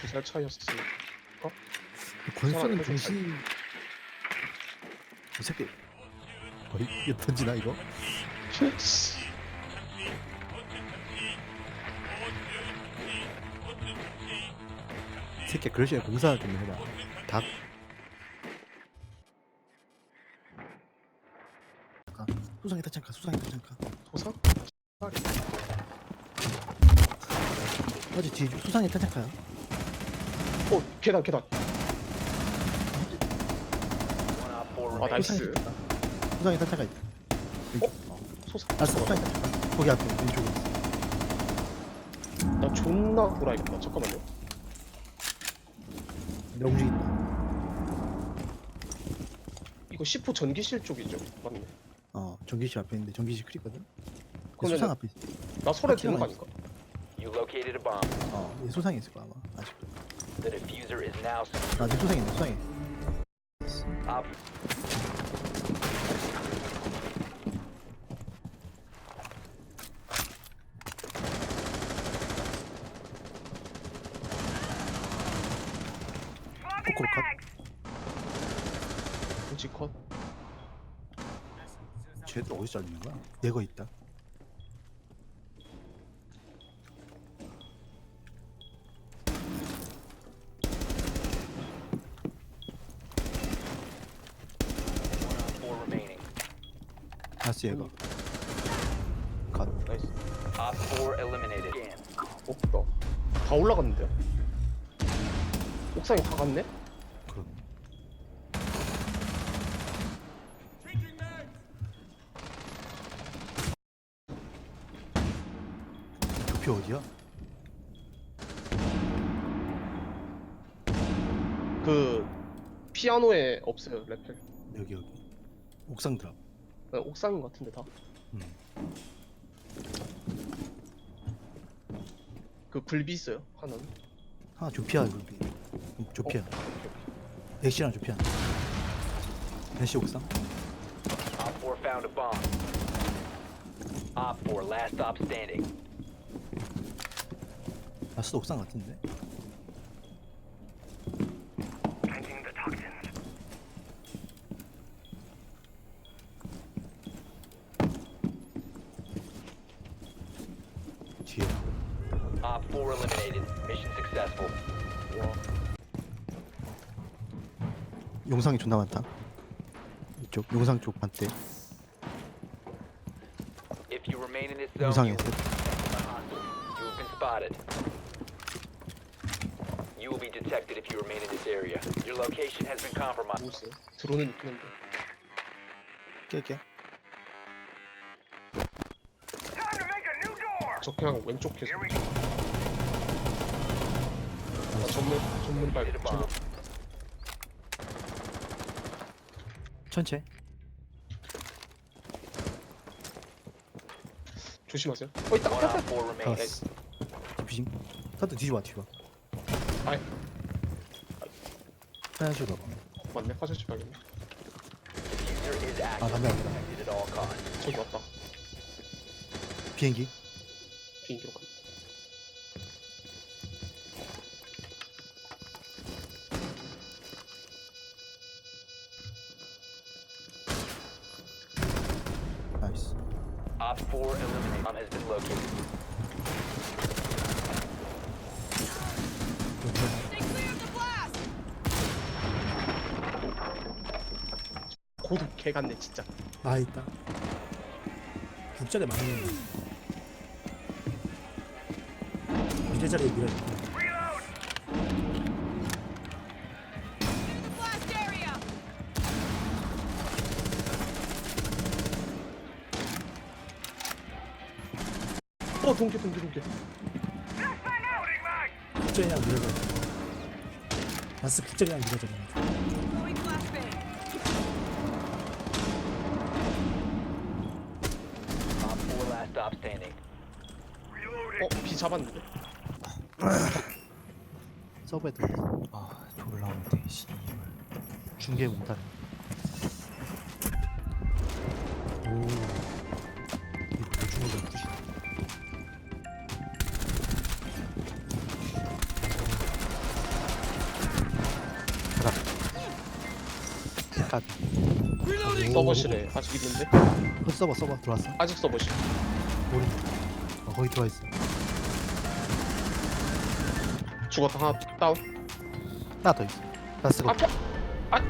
두살 차이였으니까 권수는. 중시 이 새끼 어이 이거 던지나 이거? 이 새끼 그럴 시간에 공사 좀 해봐 닭 잠깐 수상이 타창카 수상이 타창카 도상? 어제 뒤에 수상이 타창카야 어 계단 계단. 아 remaining. 나이스. 수상이 타창카 있다. 소상. 알았어 수상이 타창카 거기 앞에 왼쪽에 있어. 나 존나 돌아야겠다. 잠깐만요. 내가 움직인다. 이거 10호 전기실 쪽이죠? 맞네. 어 전기실 앞에 있는데 전기실 크리거든? 그 그러면은- 수상 앞에 있어. 나 설에 아, 되는 거 아닌가? You located a bomb. 어얘 수상이 있을 거야 아마. 아직도 The diffuser is now. 아직 수상이 있네 수상이 Op 코코로 컷 뭐지 컷? 쟤들 어디서 잘리는 거야? 얘거 있다 four remaining. 다스 얘가 컷 나이스 Op four eliminated. Again. 없다 다 올라갔는데요? 옥상에 다 갔네? 그러네 도표 어디야? 그 피아노에 없어요 레펠 여기 여기 옥상 드랍 어, 옥상인 것 같은데 다. 음. 그 굴비 있어요 하나는? 하나 조피아 루비. 음, 조피아. 애쉬랑 조피아. 애쉬 옥상? Op four found a bomb. Op four last stop standing. 라스도 옥상 같은데 뒤에 Op four eliminated. Mission successful. 와 용상이 존나 많다 이쪽 용상 쪽 반대 If you remain in this zone, 용상에 you, you have been spotted. You will be detected if you remain in this area. Your location has been compromised. 뭐? 드론은 있는데 깨게 저 그냥 왼쪽 계속 아, 전문 전문 발 전문. 천체 조심하세요 어 있다 One op four remaining. 가스 디피징 카드 뒤집어 뒤집어 아이 화장실 가봐 맞네 화장실 가겠네 is 아 active. 담배 안 Protected at all costs. 저기 왔다 비행기 비행기로 가네 Op four eliminated. Bomb has been located. 고독 개 같네 진짜 아 있다 국자리 많이 미래자리에 밀어 어 동계 동계 동계 국자리랑 밀어줘 나스 국자리랑 밀어줘 standing. 어비 잡았는데? 서버에 들어갔어 아 졸라 온대 씨발 중계 못하네 까비. 서버실에 아직 있는데? 그 서버 서버 들어왔어. 아직 서버실 우리 어, 거기 들어와 있어. 죽었다 하나 다운 하나 더 있어. 나 쓰고. 앞에. 아,